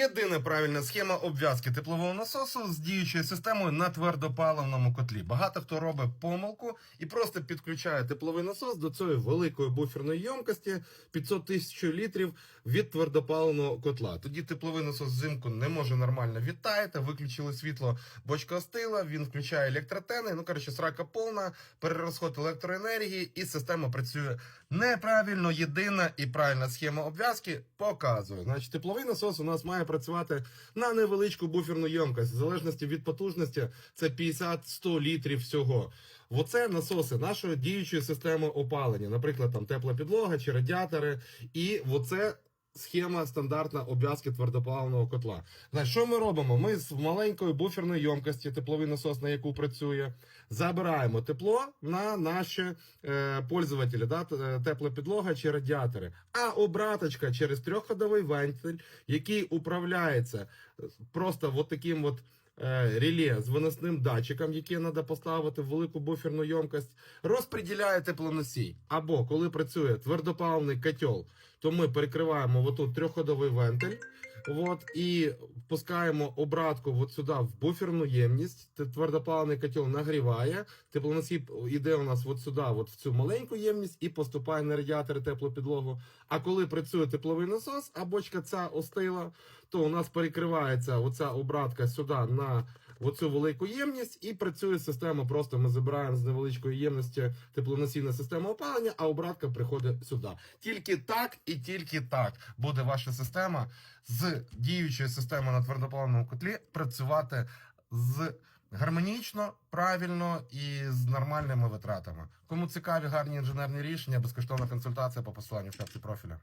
Єдина правильна схема обв'язки теплового насосу з діючою системою на твердопаливному котлі. Багато хто робить помилку і просто підключає тепловий насос до цієї великої буферної ємкості 500 тисяч літрів від твердопаливного котла. Тоді тепловий насос взимку не може нормально відтаяти, виключили світло, бочка остила, він включає електротени. Ну коротше, срака повна, перерозход електроенергії, і система працює неправильно. Єдина і правильна схема обв'язки показує. Значить, тепловий насос у нас має працювати на невеличку буферну ємкость. В залежності від потужності це 50-100 літрів всього. Оце насоси нашої діючої системи опалення, наприклад, там тепла підлога чи радіатори. І оце схема стандартна обв'язки твердопаливного котла. Значить, що ми робимо? Ми з маленької буферної ємкості, тепловий насос, на яку працює, забираємо тепло на наші е, пользователі, да, е, тепла підлога чи радіатори. А обраточка через трьохходовий вентиль, який управляється е, просто от таким от. Е, Реле з виносним датчиком, який треба поставити в велику буферну ємкость, розподіляє теплоносій. Або коли працює твердопаливний котел, то ми перекриваємо отут трьохходовий вентиль. От, і впускаємо обратку от сюди в буферну ємність. Твердопаливний котел нагріває. Теплоносій іде у нас от сюди, от в цю маленьку ємність, і поступає на радіатори теплу підлогу. А коли працює тепловий насос, а бочка ця остила, то у нас перекривається оця обратка сюди на оцю велику ємність, і працює система. Просто ми забираємо з невеличкої ємності теплоносійна система опалення, а обратка приходить сюди. Тільки так і тільки так буде ваша система з діючою системою на твердопаливному котлі працювати з гармонічно, правильно і з нормальними витратами. Кому цікаві гарні інженерні рішення, безкоштовна консультація по посиланню в шапці профіля.